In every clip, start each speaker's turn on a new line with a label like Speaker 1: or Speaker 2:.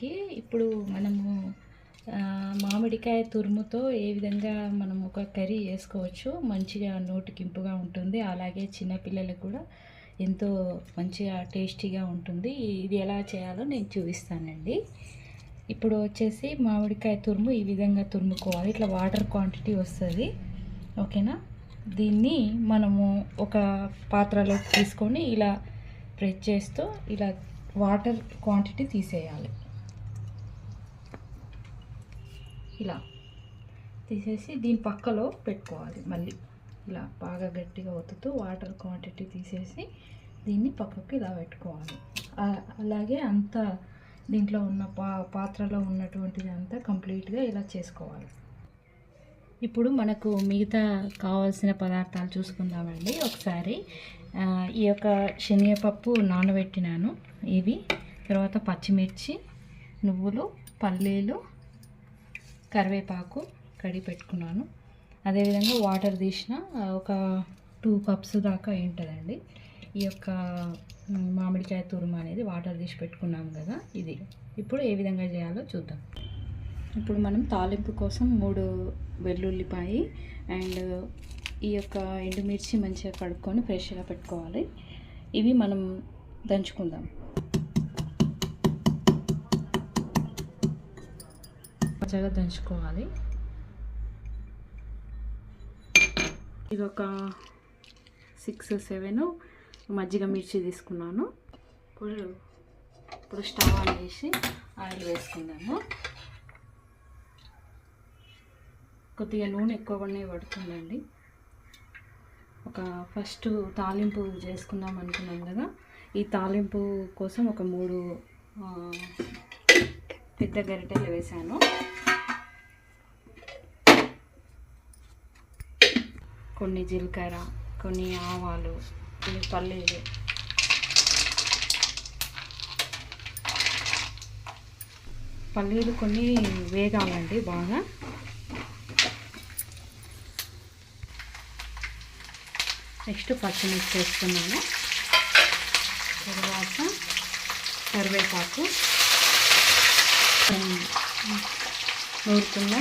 Speaker 1: అందరికీ ఇప్పుడు మనము మామిడికాయ తురుముతో ఏ విధంగా మనం ఒక కర్రీ చేసుకోవచ్చు మంచిగా నోటికింపుగా ఉంటుంది అలాగే చిన్నపిల్లలకు కూడా ఎంతో మంచిగా టేస్టీగా ఉంటుంది. ఇది ఎలా చేయాలో నేను చూపిస్తానండి. ఇప్పుడు వచ్చేసి మామిడికాయ తురుము ఈ విధంగా తురుముకోవాలి. ఇట్లా వాటర్ క్వాంటిటీ వస్తుంది. ఓకేనా? దీన్ని మనము ఒక పాత్రలో తీసుకొని ఇలా ప్రెస్ చేస్తూ ఇలా వాటర్ క్వాంటిటీ తీసేయాలి. ఇలా తీసేసి దీని పక్కలో పెట్టుకోవాలి మళ్ళీ. ఇలా బాగా గట్టిగా ఒత్తుతూ వాటర్ క్వాంటిటీ తీసేసి దీన్ని పక్కకి ఇలా పెట్టుకోవాలి. అలాగే అంత దీంట్లో ఉన్న పా పాత్రలో ఉన్నటువంటిది అంతా కంప్లీట్గా ఇలా చేసుకోవాలి. ఇప్పుడు మనకు మిగతా కావాల్సిన పదార్థాలు చూసుకుందామండి. ఒకసారి ఈ యొక్క శనగపప్పు నానబెట్టినాను. ఇవి తర్వాత పచ్చిమిర్చి నువ్వులు పల్లీలు కరివేపాకు కడిగి పెట్టుకున్నాను. అదేవిధంగా వాటర్ తీసిన ఒక టూ కప్స్ దాకా ఉంటుందండి ఈ యొక్క మామిడికాయ తురుము అనేది వాటర్ తీసి పెట్టుకున్నాం కదా ఇది. ఇప్పుడు ఏ విధంగా చేయాలో చూద్దాం. ఇప్పుడు మనం తాలింపు కోసం మూడు వెల్లుల్లిపాయి అండ్ ఈ యొక్క ఎండుమిర్చి మంచిగా కడుక్కొని ఫ్రెష్గా పెట్టుకోవాలి. ఇవి మనం దంచుకుందాం. పచ్చగా దంచుకోవాలి. ఇది ఒక సిక్స్ సెవెన్ మజ్జిగ మిర్చి తీసుకున్నాను. ఇప్పుడు ఇప్పుడు స్టవ్ ఆన్ చేసి ఆయిల్ వేసుకుందాము. కొద్దిగా నూనె ఎక్కువగానే పడుతుందండి. ఒక ఫస్ట్ తాలింపు చేసుకుందాం అనుకున్నాం కదా. ఈ తాలింపు కోసం ఒక మూడు పెద్ద గరిటెలు వేసాను కొన్ని జీలకర్ర కొన్ని ఆవాలు కొన్ని పల్లీలు. పల్లీలు కొన్ని వేగాలండి బాగా. నెక్స్ట్ పచ్చిమిర్చి వేస్తున్నాను తర్వాత కరివేపాకు. నూరుతున్న నూరుకున్న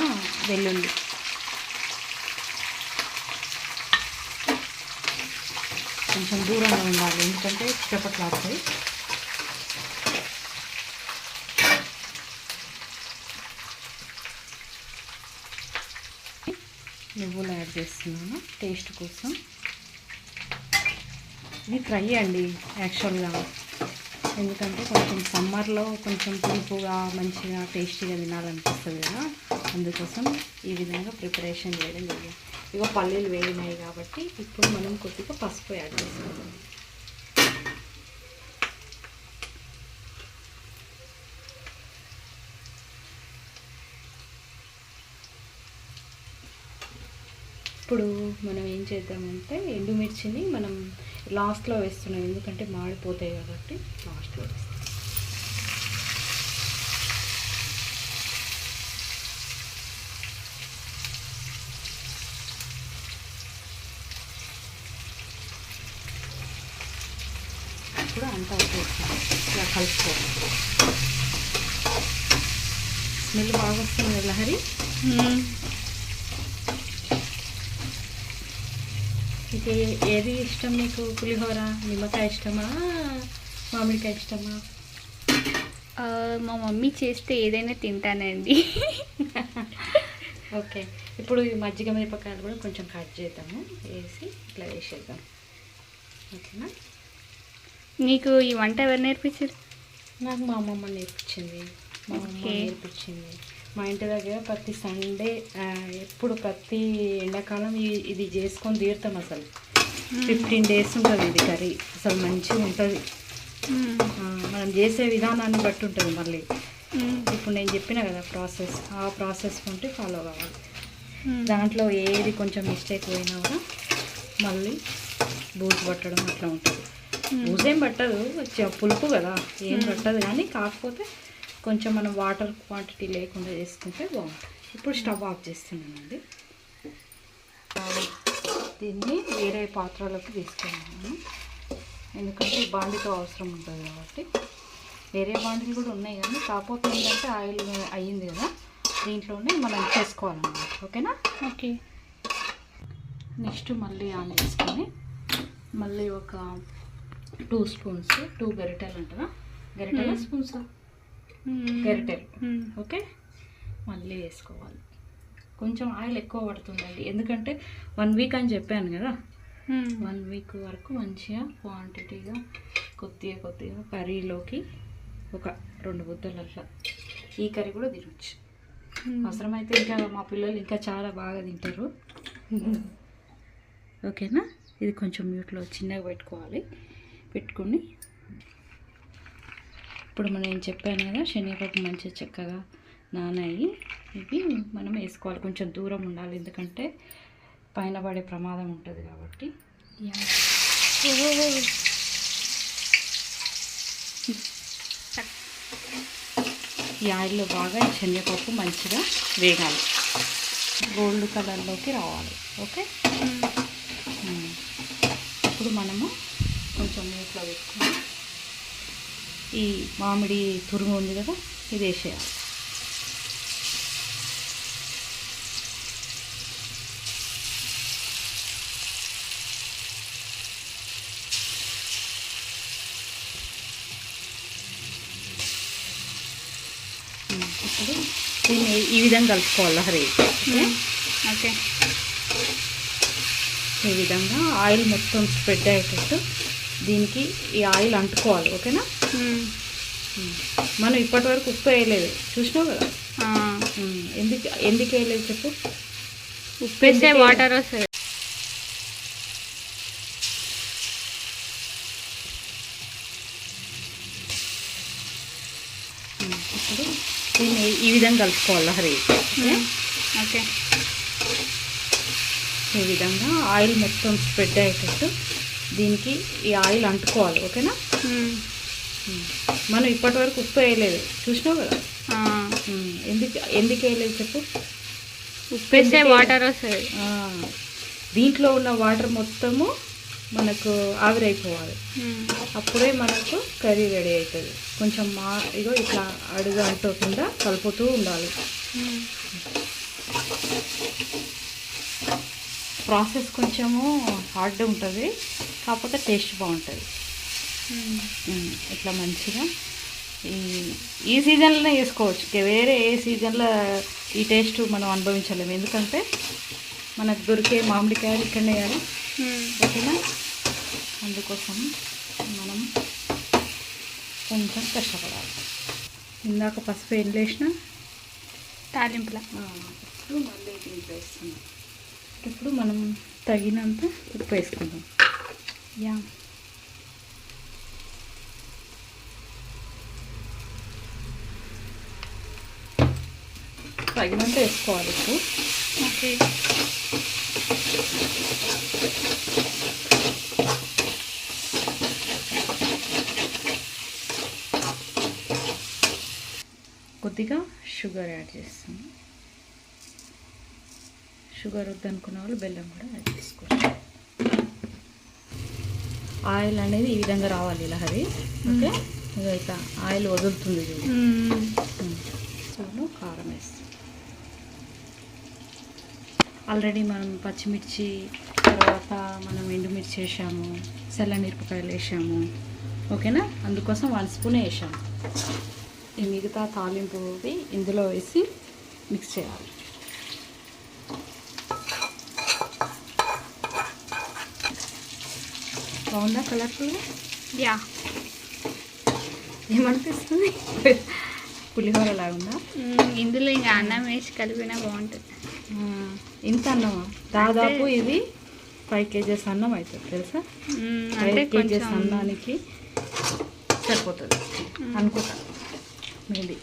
Speaker 1: వెల్లుల్లి. కొంచెం దూరంగా ఉండాలి ఎందుకంటే చిటపట్లాడతాయి నువ్వులు యాడ్ చేస్తున్నాను టేస్ట్ కోసం. ఇది ఫ్రై అండి యాక్చువల్గా. ఎందుకంటే కొంచెం సమ్మర్లో కొంచెం పులుపుగా మంచిగా టేస్టీగా తినాలనిపిస్తుంది కదా. అందుకోసం ఈ విధంగా ప్రిపరేషన్ చేయడం జరిగింది. ఇక పల్లీలు వేగినాయి కాబట్టి ఇప్పుడు మనం కొద్దిగా పసుపు యాడ్ చేసుకుందాం. ఇప్పుడు మనం ఏం చేద్దామంటే ఎండుమిర్చిని మనం లాస్ట్లో వేస్తున్నాం ఎందుకంటే మాడిపోతాయి కాబట్టి లాస్ట్లో కూడా ఇప్పుడు అంతా ఇలా కలుపుకోవాలి. స్మెల్ బాగా వస్తుంది లహరి? మీకు ఏది ఇష్టం మీకు? పులిహోర నిమ్మకాయ ఇష్టమా? మామిడికాయ ఇష్టమా?
Speaker 2: మా మమ్మీ చేస్తే ఏదైనా తింటానండి.
Speaker 1: ఓకే. ఇప్పుడు ఈ మజ్జిగ మిరపకాయలు కూడా కొంచెం కట్ చేద్దాము. వేసి ఇట్లా వేసేద్దాం. ఓకేనా?
Speaker 2: మీకు ఈ వంట ఎవరు నేర్పించారు?
Speaker 1: నాకు మా అమ్మమ్మ నేర్పించింది. మా అమ్మ. నేర్పించింది. మా ఇంటి దగ్గర ప్రతి సండే ఎప్పుడు ప్రతి ఎండాకాలం ఇది చేసుకొని తీరుతాం అసలు. ఫిఫ్టీన్ డేస్ ఉంటుంది ఇది కర్రీ. అసలు మంచిగా ఉంటుంది. మనం చేసే విధానాన్ని బట్టి ఉంటుంది మళ్ళీ. ఇప్పుడు నేను చెప్పిన కదా ప్రాసెస్. ఆ ప్రాసెస్ ఉంటే ఫాలో కావాలి. దాంట్లో ఏది కొంచెం మిస్టేక్ పోయినా కూడా మళ్ళీ బూజు పట్టడం అట్లా ఉంటుంది. బూజు పట్టదు. పులుపు కదా. ఏం పట్టదు. కానీ కాకపోతే కొంచెం మనం వాటర్ క్వాంటిటీ లేకుండా చేసుకుంటే బాగుంటుంది. ఇప్పుడు స్టవ్ ఆఫ్ చేస్తున్నానండి. దీన్ని వేరే పాత్రలోకి తీసుకున్నాను ఎందుకంటే బాండితో అవసరం ఉంటుంది కాబట్టి. వేరే బాండిలు కూడా ఉన్నాయి కానీ కాకపోతే ఏంటంటే ఆయిల్ అయ్యింది కదా దీంట్లోనే మనం చేసుకోవాలన్నమాట. ఓకేనా?
Speaker 2: ఓకే.
Speaker 1: నెక్స్ట్ మళ్ళీ ఆన్ చేసుకొని మళ్ళీ ఒక టూ స్పూన్స్ టూ గరిటెలు అంటారా? గరిటెల. స్పూన్స్. గరిటెలు
Speaker 2: మ్మ్.
Speaker 1: ఓకే మళ్ళీ వేసుకోవాలి. కొంచెం ఆయిల్ ఎక్కువ పడుతుందండి. ఎందుకంటే వన్ వీక్ అని చెప్పాను కదా. వన్ వీక్ వరకు మంచిగా క్వాంటిటీగా కొద్దిగా కొద్దిగా కర్రీలోకి ఒక రెండు ముద్దలు అట్లా ఈ కర్రీ కూడా తినొచ్చు. అవసరమైతే ఇంకా మా పిల్లలు ఇంకా చాలా బాగా తింటారు. ఓకేనా? ఇది కొంచెం మ్యూట్లో చిన్నగా పెట్టుకోవాలి. పెట్టుకుని ఇప్పుడు మనం నేను చెప్పాను కదా శనగపప్పు మంచిగా చక్కగా నానాయి. ఇవి మనం వేసుకోవాలి. కొంచెం దూరం ఉండాలి. ఎందుకంటే పైన పడే ప్రమాదం ఉంటుంది కాబట్టి. ఈ ఆయిల్లో బాగా శనగపప్పు మంచిగా వేగాలి. గోల్డ్ కలర్లోకి రావాలి. ఓకే
Speaker 2: మ్మ్.
Speaker 1: ఉమ్. ఇప్పుడు మనము కొంచెం నీటిలో పెట్టుకుని ఈ మామిడి తురుము ఉంది కదా ఇది వేసేయాలి. ఇప్పుడు దీన్ని ఈ విధంగా కలుపుకోవాలి హరి ఓకే ఈ విధంగా ఆయిల్ మొత్తం స్ప్రెడ్ అయ్యేటట్టు దీనికి ఈ ఆయిల్ అంటుకోవాలి ఓకేనా. మనం ఇప్పటి వరకు ఉప్పు వేయలేదు. చూసినావు కదా. ఎందుకు ఎందుకు వేయలేదు చెప్పు?
Speaker 2: ఉప్పు వేస్తే వాటర్ వస్తుంది.
Speaker 1: ఉమ్. ఇప్పుడు దీన్ని ఈ విధంగా కలుపుకోవాలి హరి? ఓకే. ఈ విధంగా ఆయిల్ మొత్తం స్ప్రెడ్ అయ్యేటట్టు దీనికి ఈ ఆయిల్ అంటుకోవాలి. ఓకేనా. మనం ఇప్పటి వరకు ఉప్పు వేయలేదు. చూసినావు కదా. ఎందుకు ఎందుకు వేయలేదు చెప్పు?
Speaker 2: ఉప్పు వేస్తే వాటర్ వస్తుంది.
Speaker 1: దీంట్లో ఉన్న వాటర్ మొత్తము మనకు ఆవిరైపోవాలి. అప్పుడే మనకు కర్రీ రెడీ అవుతుంది కొంచెం మా ఇగో ఇట్లా అడుగు అంటకుండా కలుపుతూ ఉండాలి. ప్రాసెస్ కొంచెము హార్డ్ ఉంటుంది. కాకపోతే టేస్ట్ బాగుంటుంది. ఇట్లా మంచిగా? ఈ ఈ సీజన్లోనే వేసుకోవచ్చు వేరే ఏ సీజన్లో ఈ టేస్ట్ మనం అనుభవించలేము. ఎందుకంటే మనకు దొరికే మామిడికాయలు ఇక్కడనే
Speaker 2: మ్మ్.
Speaker 1: ఓకేనా? అందుకోసం మనం కొంచెం కష్టపడాలి. ఇందాక పసుపు ఏం వేసిన
Speaker 2: తాలింపుల.
Speaker 1: ఇప్పుడు మళ్ళీ దీంట్లో వేస్తున్నాం. ఇప్పుడు మనం తగినంత ఉప్పు వేసుకుందాం.
Speaker 2: యా.
Speaker 1: తగినంత వేసుకోవాలి ఉప్పు.
Speaker 2: ఓకే.
Speaker 1: కొద్దిగా షుగర్ యాడ్ చేస్తాము షుగర్ వద్దనుకున్న వాళ్ళు బెల్లం కూడా యాడ్ చేసుకోవచ్చు. ఆయిల్ అనేది ఈ విధంగా రావాలి ఇలా అది. ఓకే? ఇక ఇట్లా ఆయిల్ వదులుతుంది. చూడు కారం వేస్తాం. ఆల్రెడీ మనం పచ్చిమిర్చి తర్వాత మనం ఎండుమిర్చి వేసాము మిరపకాయలు వేసాము. ఓకేనా? అందుకోసం వన్ స్పూన్ వేసాము ఈ మిగతా తాలింపుది ఇందులో వేసి మిక్స్ చేయాలి. బాగుందా కలర్ఫుల్గా
Speaker 2: యా.
Speaker 1: ఏమనిపిస్తుంది? పులిహోర లాగుందా.
Speaker 2: ఇందులో ఇంకా అన్నం వేసి కలిపినా బాగుంటుంది.
Speaker 1: ఇంత అన్నమా? దాదాపు ఇది ఫైవ్ కేజెస్ అన్నం అవుతుంది తెలుసా. ఫైవ్ కేజెస్ అన్నానికి సరిపోతుంది. అనుకుంటా. మేబీ.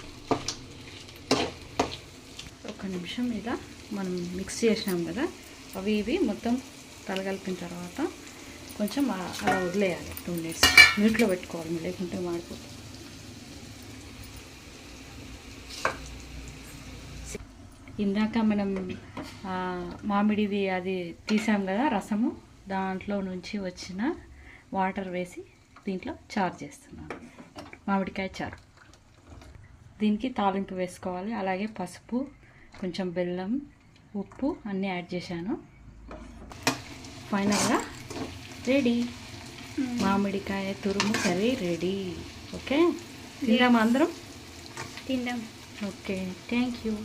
Speaker 1: ఒక నిమిషం ఇలా మనం మిక్స్ చేసినాం కదా అవి ఇవి మొత్తం కలగలిపిన తర్వాత కొంచెం అలా వదిలేయాలి టూ మినిట్స్ నీటిలో పెట్టుకోవాలి లేకుంటే మాడిపోతుంది ఇందాక మనం మామిడిది అది తీసాం కదా రసము. దాంట్లో నుంచి వచ్చిన వాటర్ వేసి దీంట్లో చార్జ్ చేస్తున్నాను. మామిడికాయ చారు. దీనికి తాలింపు వేసుకోవాలి. అలాగే పసుపు కొంచెం బెల్లం ఉప్పు అన్నీ యాడ్ చేశాను. ఫైనల్గా రెడీ. మామిడికాయ తురుము కర్రీ రెడీ. ఓకే? తిందాం అందరం?
Speaker 2: తిందాం
Speaker 1: ఓకే. Thank you.